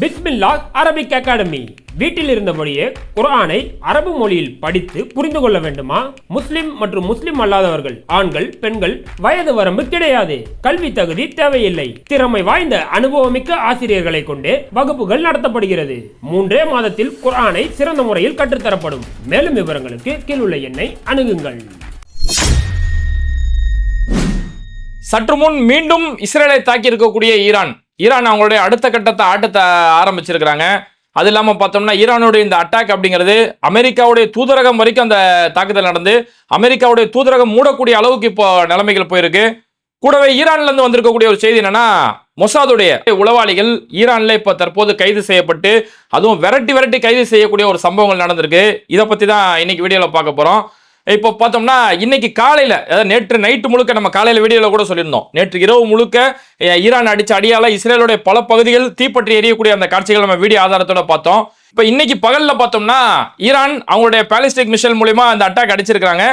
பிஸ்மில்லா Arabic academy. வீட்டில் இருந்தபடியே குர்ஆனை அரபு மொழியில் படித்து புரிந்து கொள்ள வேண்டுமா? முஸ்லிம் மற்றும் முஸ்லிம் அல்லாதவர்கள் ஆண்கள் பெண்கள் வயது வரம்பு கிடையாது. கல்வி தகுதி தேவையில்லை. திறமை வாய்ந்த அனுபவமிக்க ஆசிரியர்களை கொண்டே வகுப்புகள் நடத்தப்படுகிறது. மூன்றே மாதத்தில் குர்ஆனை சிறந்த முறையில் கற்றுத்தரப்படும். மேலும் விவரங்களுக்கு கீழுள்ள எண்ணை அணுகுங்கள். சற்று முன் மீண்டும் இஸ்ரேலை தாக்கி இருக்கக்கூடிய ஈரான். ஈரான் அவங்களுடைய அடுத்த கட்டத்தை ஆட்டத்தை ஆரம்பிச்சிருக்கிறாங்க. அது இல்லாமல் பார்த்தோம்னா ஈரானுடைய இந்த அட்டாக் அப்படிங்கிறது அமெரிக்காவுடைய தூதரகம் வரைக்கும் அந்த தாக்குதல் நடந்து அமெரிக்காவுடைய தூதரகம் மூடக்கூடிய அளவுக்கு இப்போ நிலைமைகள் போயிருக்கு. கூடவே ஈரான்ல இருந்து வந்திருக்கக்கூடிய ஒரு செய்தி என்னன்னா மொசாதுடைய உளவாளிகள் ஈரான்ல இப்போ தற்போது கைது செய்யப்பட்டு அதுவும் விரட்டி விரட்டி கைது செய்யக்கூடிய ஒரு சம்பவங்கள் நடந்திருக்கு. இதை பத்தி தான் இன்னைக்கு வீடியோவில் பார்க்க போறோம். இப்போ பார்த்தோம்னா இன்னைக்கு காலையில் அதாவது நேற்று நைட்டு முழுக்க நம்ம காலையில் வீடியோவில் கூட சொல்லியிருந்தோம். நேற்று இரவு முழுக்க ஈரான் அடிச்ச அடியால இஸ்ரேலுடைய பல பகுதிகள் தீப்பற்றி எரியக்கூடிய அந்த காட்சிகள் நம்ம வீடியோ ஆதாரத்தோட பார்த்தோம். இப்போ இன்னைக்கு பகலில் பார்த்தோம்னா ஈரான் அவங்களுடைய பாலிஸ்டிக் மிஷல் மூலிமா அந்த அட்டாக் அடிச்சிருக்காங்க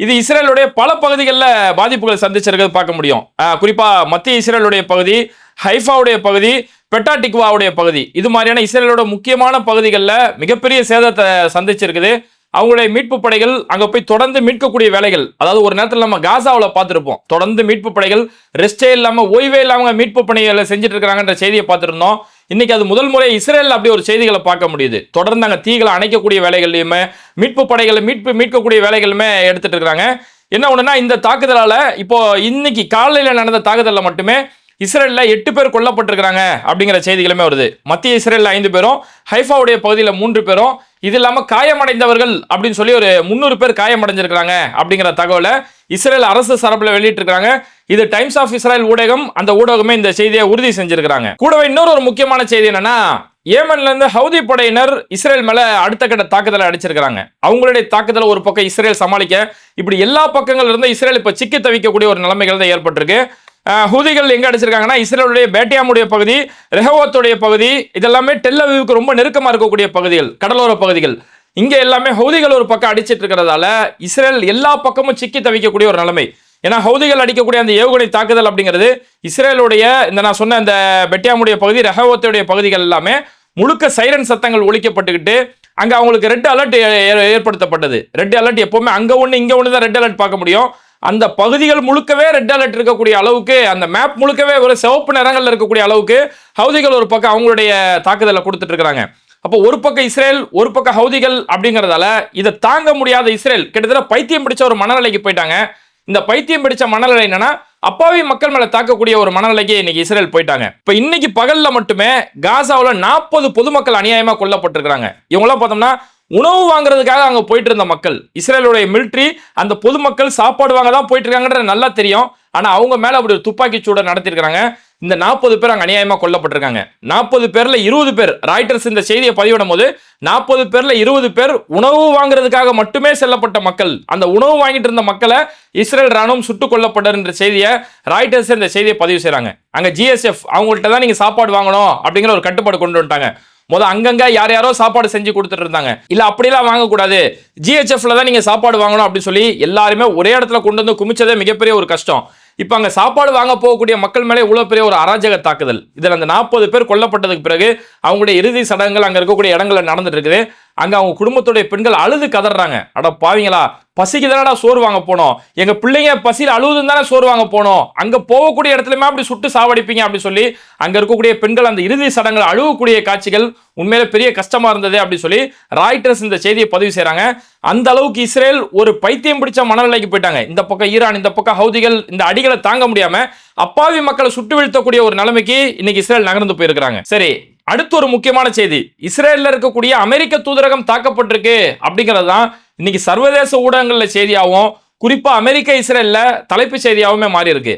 இது இஸ்ரேலுடைய பல பகுதிகளில் பாதிப்புகள் சந்திச்சிருக்கிறது பார்க்க முடியும். குறிப்பாக மத்திய இஸ்ரேலுடைய பகுதி ஹைஃபாவுடைய பகுதி பெட்டாடிக்வாவுடைய பகுதி. இது மாதிரியான இஸ்ரேலோட முக்கியமான பகுதிகளில் மிகப்பெரிய சேதத்தை சந்திச்சிருக்குது. அவங்களுடைய மீட்பு படைகள் அங்க போய் தொடர்ந்து மீட்கக்கூடிய வேலைகள். அதாவது ஒரு நேரத்தில் நம்ம காசாவில் பார்த்துருப்போம். தொடர்ந்து மீட்பு படைகள் ரெஸ்டே இல்லாமல் ஓய்வே இல்லாமல் மீட்பு பணிகளை செஞ்சுட்டு இருக்கிறாங்கன்ற செய்தியை பார்த்துருந்தோம். இன்னைக்கு அது முதல் முறை இஸ்ரேல் அப்படி ஒரு செய்திகளை பார்க்க முடியுது. தொடர்ந்து அங்கே தீகளை அணைக்கக்கூடிய வேலைகள்லையுமே மீட்பு படைகளை மீட்பு மீட்கக்கூடிய வேலைகளுமே எடுத்துட்டு இருக்கிறாங்க என்ன ஒன்றுனா இந்த தாக்குதலால் இப்போ இன்னைக்கு காலையில் நடந்த தாக்குதலில் மட்டுமே இஸ்ரேலில் எட்டு பேர் கொல்லப்பட்டிருக்கிறாங்க அப்படிங்கிற செய்திகளுமே வருது. மத்திய இஸ்ரேலில் ஐந்து பேரும் ஹைஃபாவுடைய பகுதியில் மூன்று பேரும் இது இல்லாமல் காயமடைந்தவர்கள் அப்படின்னு சொல்லி ஒரு முந்நூறு பேர் காயமடைஞ்சிருக்கிறாங்க அப்படிங்கிற தகவலை இஸ்ரேல் அரசு சார்பில் வெளியிட்டிருக்காங்க இது டைம்ஸ் ஆஃப் இஸ்ரேல் ஊடகம் அந்த ஊடகமே இந்த செய்தியை உறுதி செஞ்சிருக்கிறாங்க. கூடவே இன்னொரு ஒரு முக்கியமான செய்தி என்னன்னா ஏமன்லேருந்து ஹவுதி படையினர் இஸ்ரேல் மேலே அடுத்த கட்ட தாக்குதலை அடிச்சிருக்கிறாங்க. அவங்களுடைய தாக்குதலை ஒரு பக்கம் இஸ்ரேல் சமாளிக்க இப்படி எல்லா பக்கங்கள்ல இருந்து இஸ்ரேல் இப்போ சிக்கி தவிக்கக்கூடிய ஒரு நிலைமைகள் தான் ஏற்பட்டிருக்கு. ஹூதிகள் எங்கே அடிச்சிருக்காங்கன்னா இஸ்ரேலுடைய பேட்டியாமுடைய பகுதி ரெஹவோத்துடைய பகுதி இதெல்லாமே டெல்லவிவுக்கு ரொம்ப நெருக்கமாக இருக்கக்கூடிய பகுதிகள் கடலோர பகுதிகள். இங்கே எல்லாமே ஹவுதிகள் ஒரு பக்கம் அடிச்சிட்டு இருக்கிறதால இஸ்ரேல் எல்லா பக்கமும் சிக்கி தவிக்கக்கூடிய ஒரு நிலைமை. ஏன்னா ஹவுதிகள் அடிக்கக்கூடிய அந்த ஏவுகணை தாக்குதல் அப்படிங்கிறது இஸ்ரேலுடைய இந்த நான் சொன்ன அந்த பெட்டியாமுடைய பகுதி ரெஹவோத்துடைய பகுதிகள் எல்லாமே முழுக்க சைரன் சத்தங்கள் ஒழிக்கப்பட்டுக்கிட்டு அங்கே அவங்களுக்கு ரெட் அலர்ட் ஏற்படுத்தப்பட்டது. ரெட் அலர்ட் எப்போவுமே அங்கே ஒன்று இங்கே ஒன்று தான் ரெட் அலர்ட் பார்க்க முடியும். அந்த பகுதிகள் முழுக்கவே ரெட் அலர்ட் இருக்கக்கூடிய அளவுக்கு அந்த மேப் முழுக்கவே ஒரு சிவப்பு நிறங்கள்ல இருக்கக்கூடிய அளவுக்கு ஹவுதிகள் ஒரு பக்கம் அவங்களுடைய தாக்குதலை கொடுத்துட்டு இருக்கிறாங்க அப்போ ஒரு பக்கம் இஸ்ரேல் ஒரு பக்கம் ஹவுதிகள் அப்படிங்கிறதால இதை தாங்க முடியாத இஸ்ரேல். கிட்டத்தட்ட பைத்தியம் பிடிச்ச ஒரு மனநிலைக்கு போயிட்டாங்க. இந்த பைத்தியம் பிடிச்ச மனநிலை என்னன்னா அப்பாவி மக்கள் மேல தாக்கக்கூடிய ஒரு மனநிலைக்கு இன்னைக்கு இஸ்ரேல் போயிட்டாங்க. இப்ப இன்னைக்கு பகல்ல மட்டுமே காசாவில் நாற்பது பொதுமக்கள் அநியாயமா கொல்லப்பட்டிருக்காங்க இவங்களாம் பார்த்தோம்னா உணவு வாங்குறதுக்காக அங்க போயிட்டு இருந்த மக்கள். இஸ்ரேலுடைய மிலிட்ரி அந்த பொதுமக்கள் சாப்பாடு வாங்க தான் போயிட்டு இருக்காங்கன்றது நல்லா தெரியும். ஆனா அவங்க மேல அப்படி ஒரு துப்பாக்கி சூடை நடத்திருக்காங்க இந்த நாற்பது பேர் அங்க அநியாயமா கொல்லப்பட்டிருக்காங்க. நாற்பது பேர்ல இருபது பேர் ராய்டர்ஸ் இந்த செய்தியை பதிவிடும் போது நாற்பது பேர்ல இருபது பேர் உணவு வாங்குறதுக்காக மட்டுமே செல்லப்பட்ட மக்கள். அந்த உணவு வாங்கிட்டு இருந்த மக்களை இஸ்ரேல் ராணுவம் சுட்டுக் கொல்லப்பட்டன்ற செய்தியை ராய்டர்ஸ் இந்த செய்தியை பதிவு செய்கிறாங்க அங்க ஜிஎஸ்எஃப் அவங்கள்ட்ட தான் நீங்க சாப்பாடு வாங்கணும் அப்படிங்கிற ஒரு கட்டுப்பாடு கொண்டு வந்துட்டாங்க. முத அங்கங்க யார் யாரோ சாப்பாடு செஞ்சு கொடுத்துட்டு இருந்தாங்க. இல்ல அப்படிலாம் வாங்கக்கூடாது. ஜிஹெச்எஃப்ல தான் நீங்க சாப்பாடு வாங்கணும் அப்படின்னு சொல்லி எல்லாருமே ஒரே இடத்துல கொண்டு வந்து குமிச்சதே மிகப்பெரிய ஒரு கஷ்டம். இப்போ அங்க சாப்பாடு வாங்க போகக்கூடிய மக்கள் மேலே இவ்வளவு பெரிய ஒரு அராஜக தாக்குதல். இதில் அந்த நாற்பது பேர் கொல்லப்பட்டதுக்கு பிறகு அவங்களுடைய இறுதி சடங்குகள் அங்க இருக்கக்கூடிய இடங்களில் நடந்துட்டு இருக்குது. அங்கே அவங்க குடும்பத்துடைய பெண்கள் அழுது கதறாங்க. அட பாவீங்களா பசிக்கு தானடா சோறு வாங்க போனோம். எங்கள் பிள்ளைங்க பசியில் அழுதுன்னு தானே சோறு வாங்க போனோம். அங்கே போகக்கூடிய இடத்துலையுமே அப்படி சுட்டு சாவடிப்பீங்க அப்படின்னு சொல்லி அங்கே இருக்கக்கூடிய பெண்கள் அந்த இறுதி சடங்குகள் அழுகக்கூடிய காட்சிகள் உண்மையில பெரிய கஷ்டமாக இருந்தது அப்படின்னு சொல்லி ராய்டர்ஸ் இந்த செய்தியை பதிவு செய்கிறாங்க அந்த அளவுக்கு இஸ்ரேல் ஒரு பைத்தியம் பிடிச்ச மனநிலைக்கு போயிட்டாங்க. இந்த பக்கம் ஈரான் இந்த பக்கம் ஹவுதிகள் இந்த அடிகளை தாங்க முடியாமல் அப்பாவி மக்களை சுட்டு வீழ்த்தக்கூடிய ஒரு நிலைமைக்கு இன்னைக்கு இஸ்ரேல் நகர்ந்து போயிருக்கிறாங்க. சரி அடுத்து ஒரு முக்கியமான செய்தி. இஸ்ரேலில் இருக்கக்கூடிய அமெரிக்க தூதரகம் தாக்கப்பட்டிருக்கு அப்படிங்கிறது தான் இன்னைக்கு சர்வதேச ஊடகங்களில் செய்தியாகவும் குறிப்பாக அமெரிக்க இஸ்ரேலில் தலைப்பு செய்தியாகவுமே மாறி இருக்கு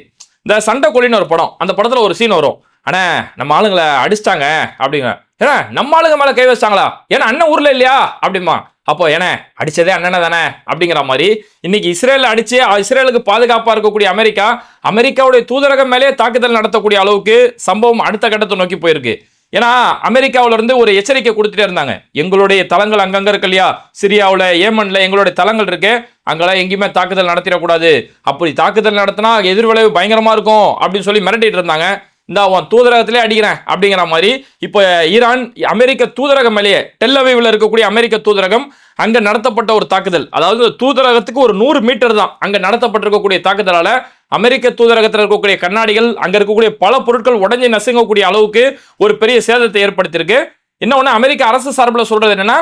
இந்த சண்டை கொலின்னு ஒரு படம். அந்த படத்தில் ஒரு சீன் வரும். அண்ணே நம்ம ஆளுங்களை அடிச்சிட்டாங்க அப்படிங்க ஏன்னா நம்ம ஆளுங்க மேலே கை வச்சிட்டாங்களா ஏன்னா அண்ணன் ஊரில் இல்லையா? அப்படிமா அப்போ ஏன்னா அடித்ததே அண்ணனை தானே அப்படிங்கிற மாதிரி இன்னைக்கு இஸ்ரேல் அடித்து இஸ்ரேலுக்கு பாதுகாப்பாக இருக்கக்கூடிய அமெரிக்கா அமெரிக்காவுடைய தூதரகம் மேலே தாக்குதல் நடத்தக்கூடிய அளவுக்கு சம்பவம் அடுத்த கட்டத்தை நோக்கி போயிருக்கு. ஏன்னா அமெரிக்காவுல இருந்து ஒரு எச்சரிக்கை கொடுத்துட்டே இருந்தாங்க. எங்களுடைய தளங்கள் அங்கங்க இருக்கு இல்லையா? சிரியாவில் ஏமன்ல எங்களுடைய தளங்கள் இருக்கு. அங்கெல்லாம் எங்கேயுமே தாக்குதல் நடத்திடக்கூடாது. அப்படி தாக்குதல் நடத்தினா எதிர்விளைவு பயங்கரமா இருக்கும் அப்படின்னு சொல்லி மிரட்டிட்டு இருந்தாங்க. இந்த அவன் தூதரகத்திலே அடிக்கிறேன் அப்படிங்கிற மாதிரி. இப்போ ஈரான் அமெரிக்க தூதரகம் மேலேயே டெல்லவீவில் இருக்கக்கூடிய அமெரிக்க தூதரகம் அங்கே நடத்தப்பட்ட ஒரு தாக்குதல். அதாவது தூதரகத்துக்கு ஒரு நூறு மீட்டர் தான் அங்கே நடத்தப்பட்டிருக்கக்கூடிய தாக்குதலால் அமெரிக்க தூதரகத்தில் இருக்கக்கூடிய கண்ணாடிகள் அங்கே இருக்கக்கூடிய பல பொருட்கள் உடஞ்சி நசுங்கக்கூடிய அளவுக்கு ஒரு பெரிய சேதத்தை ஏற்படுத்தியிருக்கு. இன்னொன்று அமெரிக்க அரசு சார்பில் சொல்கிறது என்னென்னா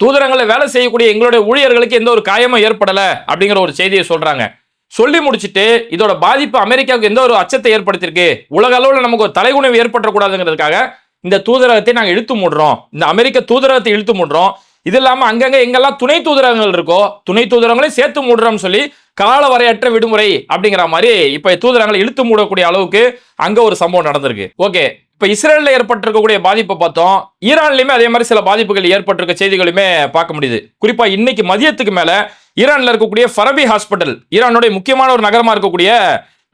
தூதரங்களை வேலை செய்யக்கூடிய எங்களுடைய ஊழியர்களுக்கு எந்த ஒரு காயமும் ஏற்படலை அப்படிங்கிற ஒரு செய்தியை சொல்கிறாங்க சொல்லி முடிச்சிட்டு இதோட பாதிப்பு அமெரிக்காவுக்கு எந்த ஒரு அச்சத்தை ஏற்படுத்தியிருக்கு? உலக அளவில் நமக்கு ஒரு தலைகுணிவு ஏற்படக்கூடாதுங்கிறதுக்காக இந்த தூதரகத்தை நாங்கள் இழுத்து மூடுறோம். இந்த அமெரிக்க தூதரகத்தை இழுத்து மூடுறோம். இது இல்லாமல் அங்கங்கே எங்கெல்லாம் துணை தூதரகங்கள் இருக்கோ துணை தூதரங்களையும் சேர்த்து மூடுறோம்னு சொல்லி கால வரையற்ற விடுமுறை அப்படிங்கிற மாதிரி இப்போ தூதரங்களை இழுத்து மூடக்கூடிய அளவுக்கு அங்கே ஒரு சம்பவம் நடந்திருக்கு. ஓகே. இப்போ இஸ்ரேலில் ஏற்பட்டிருக்கக்கூடிய பாதிப்பை பார்த்தோம். ஈரான்லையுமே அதே மாதிரி சில பாதிப்புகள் ஏற்பட்டிருக்க செய்திகளுமே பார்க்க முடியுது. குறிப்பாக இன்னைக்கு மதியத்துக்கு மேலே ஈரானில் இருக்கக்கூடிய ஃபரபி ஹாஸ்பிட்டல் ஈரானுடைய முக்கியமான ஒரு நகரமாக இருக்கக்கூடிய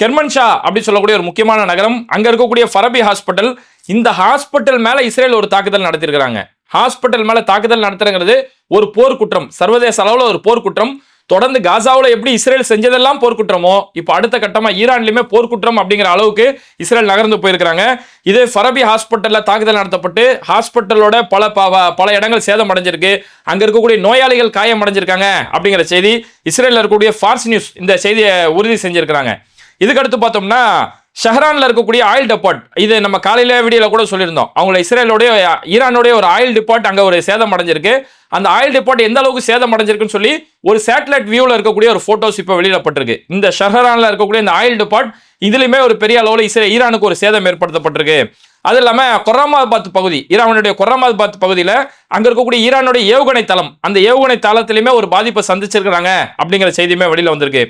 கெர்மன்ஷா அப்படின்னு சொல்லக்கூடிய ஒரு முக்கியமான நகரம் அங்கே இருக்கக்கூடிய ஃபரபி ஹாஸ்பிட்டல் இந்த ஹாஸ்பிட்டல் மேலே இஸ்ரேல் ஒரு தாக்குதல் நடத்திருக்கிறாங்க ஹாஸ்பிட்டல் மேல தாக்குதல் நடத்துறங்கிறது ஒரு போர்க்குற்றம் சர்வதேச அளவில் ஒரு போர்க்குற்றம் தொடர்ந்து காசாவில் எப்படி இஸ்ரேல் செஞ்சதெல்லாம் போர்க்குற்றமோ இப்போ அடுத்த கட்டமாக ஈரான்லையுமே போர்க்குற்றம் அப்படிங்கிற அளவுக்கு இஸ்ரேல் நகர்ந்து போயிருக்கிறாங்க. இதே ஃபரபி ஹாஸ்பிட்டலில் தாக்குதல் நடத்தப்பட்டு ஹாஸ்பிட்டலோட பல பல இடங்கள் சேதம் அடைஞ்சிருக்கு. அங்கே இருக்கக்கூடிய நோயாளிகள் காயம் அடைஞ்சிருக்காங்க அப்படிங்கிற செய்தி இஸ்ரேலில் இருக்கக்கூடிய ஃபார்ஸ் நியூஸ் இந்த செய்தியை உறுதி செஞ்சிருக்கிறாங்க. இதுக்கடுத்து பார்த்தோம்னா ஷஹரானில் இருக்கக்கூடிய ஆயில் டெபார்ட் இது நம்ம காலையில வீடியோவில் கூட சொல்லியிருந்தோம். அவங்கள இஸ்ரேலோடைய ஈரானுடைய ஒரு ஆயில் டிபார்ட் அங்கே ஒரு சேதம் அடைஞ்சிருக்கு. அந்த ஆயில் டிபார்ட் எந்த அளவுக்கு சேதம் அடைஞ்சிருக்குன்னு சொல்லி ஒரு சேட்டலைட் வியூவில் இருக்கக்கூடிய ஒரு ஃபோட்டோஸ் இப்போ வெளியிடப்பட்டிருக்கு. இந்த ஷஹரானில் இருக்கக்கூடிய இந்த ஆயில் டிபார்ட் இதுலையுமே ஒரு பெரிய அளவில் இஸ்ரே ஈரானுக்கு ஒரு சேதம் ஏற்படுத்தப்பட்டிருக்கு. அது இல்லாமல் கொர்ராமாபாத் பகுதி ஈரானுடைய கொர்ராமாபாத் பகுதியில் அங்கே இருக்கக்கூடிய ஈரானுடைய ஏவுகணை தளம் அந்த ஏவுகணை தளத்திலையுமே ஒரு பாதிப்பை சந்திச்சிருக்கிறாங்க அப்படிங்கிற செய்தியுமே வெளியில் வந்திருக்கு.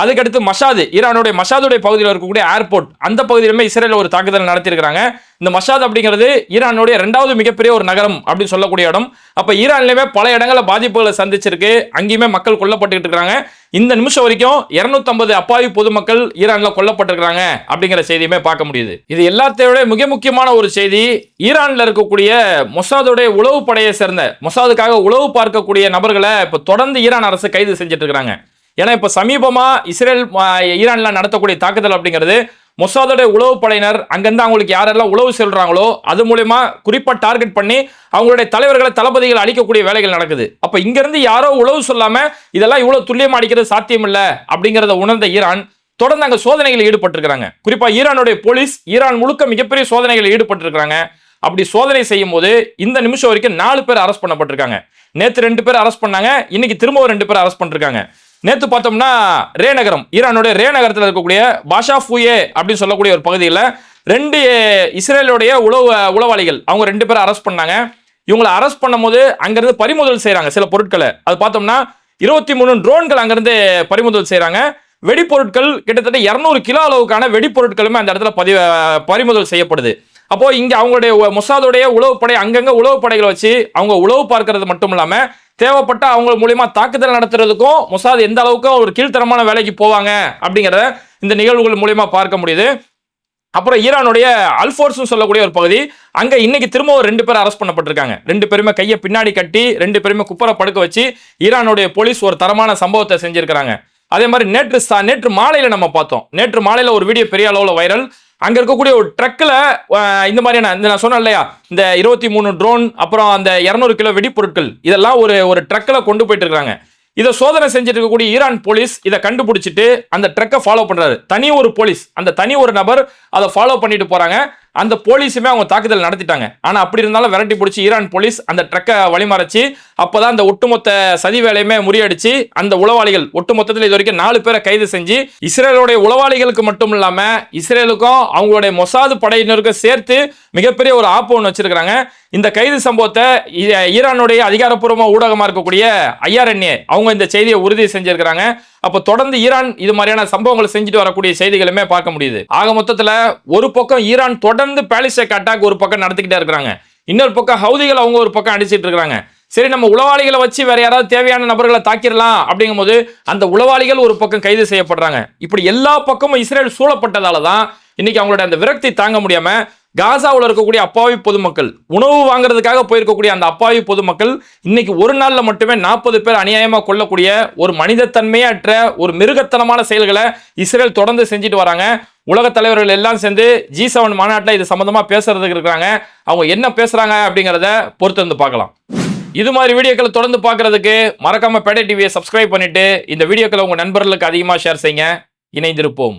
அதுக்கடுத்து மஷாது ஈரானுடைய மஷாதுடைய பகுதியில் இருக்கக்கூடிய ஏர்போர்ட் அந்த பகுதியிலுமே இஸ்ரேல் ஒரு தாக்குதல் நடத்தியிருக்கிறாங்க. இந்த மஷாத் அப்படிங்கிறது ஈரானுடைய ரெண்டாவது மிகப்பெரிய ஒரு நகரம் அப்படின்னு சொல்லக்கூடிய இடம். அப்போ ஈரான்லயுமே பல இடங்களில் பாதிப்புகளை சந்திச்சிருக்கு. அங்கேயுமே மக்கள் கொல்லப்பட்டுக்கிட்டு இருக்கிறாங்க இந்த நிமிஷம் வரைக்கும் 250 அப்பாவி பொதுமக்கள் ஈரானில் கொல்லப்பட்டிருக்கிறாங்க அப்படிங்கிற செய்தியுமே பார்க்க முடியுது. இது எல்லாத்தையோட மிக முக்கியமான ஒரு செய்தி. ஈரானில் இருக்கக்கூடிய மொசாதுடைய உளவு படையை சேர்ந்த மொசாதுக்காக உளவு பார்க்கக்கூடிய நபர்களை இப்போ தொடர்ந்து ஈரான் அரசு கைது செஞ்சுட்டு இருக்கிறாங்க ஏன்னா இப்போ சமீபமாக இஸ்ரேல் ஈரானில் நடத்தக்கூடிய தாக்குதல் அப்படிங்கிறது மொசாதோட உளவு படையினர் அங்கேருந்து அவங்களுக்கு யாரெல்லாம் உளவு செல்கிறாங்களோ அது மூலயமா குறிப்பாக டார்கெட் பண்ணி அவங்களுடைய தலைவர்களை தளபதிகள் அழிக்கக்கூடிய வேலைகள் நடக்குது. அப்போ இங்கேருந்து யாரோ உளவு சொல்லாமல் இதெல்லாம் இவ்வளோ துல்லியமாக அடிக்கிறது சாத்தியம் இல்லை அப்படிங்கிறத உணர்ந்த ஈரான் தொடர்ந்து அங்கே சோதனைகளில் ஈடுபட்டிருக்கிறாங்க. குறிப்பாக ஈரானுடைய போலீஸ் ஈரான் முழுக்க மிகப்பெரிய சோதனைகளில் ஈடுபட்டிருக்கிறாங்க. அப்படி சோதனை செய்யும் போது இந்த நிமிஷம் வரைக்கும் நாலு பேர் அரெஸ்ட் பண்ணப்பட்டிருக்காங்க. நேற்று ரெண்டு பேர் அரெஸ்ட் பண்ணாங்க. இன்னைக்கு திரும்பவும் ரெண்டு பேர் அரெஸ்ட் பண்ணிருக்காங்க. நேத்து பார்த்தோம்னா ரே நகரம் ஈரானுடைய ரே நகரத்தில் இருக்கக்கூடிய பாஷா ஃபூயே அப்படின்னு சொல்லக்கூடிய ஒரு பகுதியில் ரெண்டு இஸ்ரேலுடைய உளவு உளவாளிகள் அவங்க ரெண்டு பேரும் அரெஸ்ட் பண்ணாங்க. இவங்களை அரெஸ்ட் பண்ணும்போது அங்கிருந்து பறிமுதல் செய்கிறாங்க சில பொருட்களை. அது பார்த்தோம்னா இருபத்தி மூணு ட்ரோன்கள் அங்கிருந்து பறிமுதல் செய்கிறாங்க வெடிப்பொருட்கள் கிட்டத்தட்ட இரநூறு கிலோ அளவுக்கான வெடிப்பொருட்களுமே அந்த இடத்துல பதி பறிமுதல் செய்யப்படுது. அப்போது இங்கே அவங்களுடைய மொசாதோடைய உளவுப்படை அங்கங்கே உளவுப்படைகளை வச்சு அவங்க உளவு பார்க்கறது மட்டும் இல்லாமல் தேவைப்பட்ட அவங்க மூலியமா தாக்குதல் நடத்துறதுக்கும் மொசாத் எந்த அளவுக்கு ஒரு கீழ்த்தரமான வேலைக்கு போவாங்க அப்படிங்கிறத இந்த நிகழ்வுகள் மூலியமா பார்க்க முடியுது. அப்புறம் ஈரானுடைய அல்ஃபோர்ஸ்னு சொல்லக்கூடிய ஒரு பகுதி அங்கே இன்னைக்கு திரும்ப ஒரு ரெண்டு பேர் அரெஸ்ட் பண்ணப்பட்டிருக்காங்க. ரெண்டு பேருமே கையை பின்னாடி கட்டி ரெண்டு பேருமே குப்பரை படுக்க வச்சு ஈரானுடைய போலீஸ் ஒரு தரமான சம்பவத்தை செஞ்சிருக்கிறாங்க. அதே மாதிரி நேற்று சா- நேற்று மாலையில் நம்ம பார்த்தோம். நேற்று மாலையில் ஒரு வீடியோ பெரிய அளவில் வைரல் அங்க இருக்கக்கூடிய ஒரு ட்ரக்ல இந்த மாதிரியான இந்த நான் சொன்னேன் இல்லையா இந்த இருபத்தி மூணு ட்ரோன் அப்புறம் அந்த இரநூறு கிலோ வெடிப்பொருட்கள் இதெல்லாம் ஒரு ஒரு ட்ரக்ல கொண்டு போயிட்டு இருக்காங்க. இதை சோதனை செஞ்சுட்டு இருக்கக்கூடிய ஈரான் போலீஸ் இதை கண்டுபிடிச்சிட்டு அந்த ட்ரக்கை ஃபாலோ பண்றாரு. தனி ஒரு போலீஸ் அந்த தனி ஒரு நபர் அதை ஃபாலோ பண்ணிட்டு போறாங்க. அந்த போலீஸுமே அவங்க தாக்குதல் நடத்திட்டாங்க. ஆனால் அப்படி இருந்தாலும் விரட்டி பிடிச்சி ஈரான் போலீஸ் அந்த ட்ரக்கை வழிமறைச்சு அப்பதான் அந்த ஒட்டுமொத்த சதி வேலையுமே முறியடிச்சு அந்த உளவாளிகள் ஒட்டுமொத்தத்தில் இது வரைக்கும் நாலு பேரை கைது செஞ்சு இஸ்ரேலுடைய உளவாளிகளுக்கு மட்டும் இல்லாமல் இஸ்ரேலுக்கும் அவங்களுடைய மொசாது படையினருக்கும் சேர்த்து மிகப்பெரிய ஒரு ஆப்பு ஒன்று வச்சிருக்கிறாங்க. இந்த கைது சம்பவத்தை ஈரானுடைய அதிகாரப்பூர்வ ஊடகமாக இருக்கக்கூடிய ஐஆர்என்ஏ அவங்க இந்த செய்தியை உறுதி செஞ்சிருக்கிறாங்க. அப்போ தொடர்ந்து ஈரான் இது மாதிரியான சம்பவங்களை செஞ்சுட்டு வரக்கூடிய செய்திகளுமே பார்க்க முடியுது. ஆக மொத்தத்தில் ஒரு பக்கம் ஈரான் தொடர்ந்து பேலிஸ்டேக் அட்டாக் ஒரு பக்கம் நடத்திக்கிட்டே இருக்கிறாங்க. இன்னொரு பக்கம் ஹவுதிகள் அவங்க ஒரு பக்கம் அடிச்சிட்டு இருக்கிறாங்க. சரி நம்ம உளவாளிகளை வச்சு வேற யாராவது தேவையான நபர்களை தாக்கிடலாம் அப்படிங்கும்போது அந்த உளவாளிகள் ஒரு பக்கம் கைது செய்யப்படுறாங்க. இப்படி எல்லா பக்கமும் இஸ்ரேல் சூழப்பட்டதால தான் இன்னைக்கு அவங்களோட அந்த விரக்தி தாங்க முடியாம காசாவில் இருக்கக்கூடிய அப்பாவி பொதுமக்கள் உணவு வாங்குறதுக்காக போயிருக்கக்கூடிய அந்த அப்பாவி பொதுமக்கள் இன்னைக்கு ஒரு நாளில் மட்டுமே நாற்பது பேர் அநியாயமாக கொள்ளக்கூடிய ஒரு மனிதத்தன்மையற்ற ஒரு மிருகத்தனமான செயல்களை இஸ்ரேல் தொடர்ந்து செஞ்சுட்டு வராங்க. உலக தலைவர்கள் எல்லாம் சேர்ந்து ஜி செவன் மாநாட்டில் இது சம்மந்தமாக பேசுறதுக்கு இருக்கிறாங்க. அவங்க என்ன பேசுறாங்க அப்படிங்கிறத பொறுத்து வந்து பார்க்கலாம். இது மாதிரி வீடியோக்களை தொடர்ந்து பார்க்கறதுக்கு மறக்காம பேடை டிவியை சப்ஸ்கிரைப் பண்ணிட்டு இந்த வீடியோக்களை உங்க நண்பர்களுக்கு அதிகமாக ஷேர் செய்யுங்க. இணைந்திருப்போம்.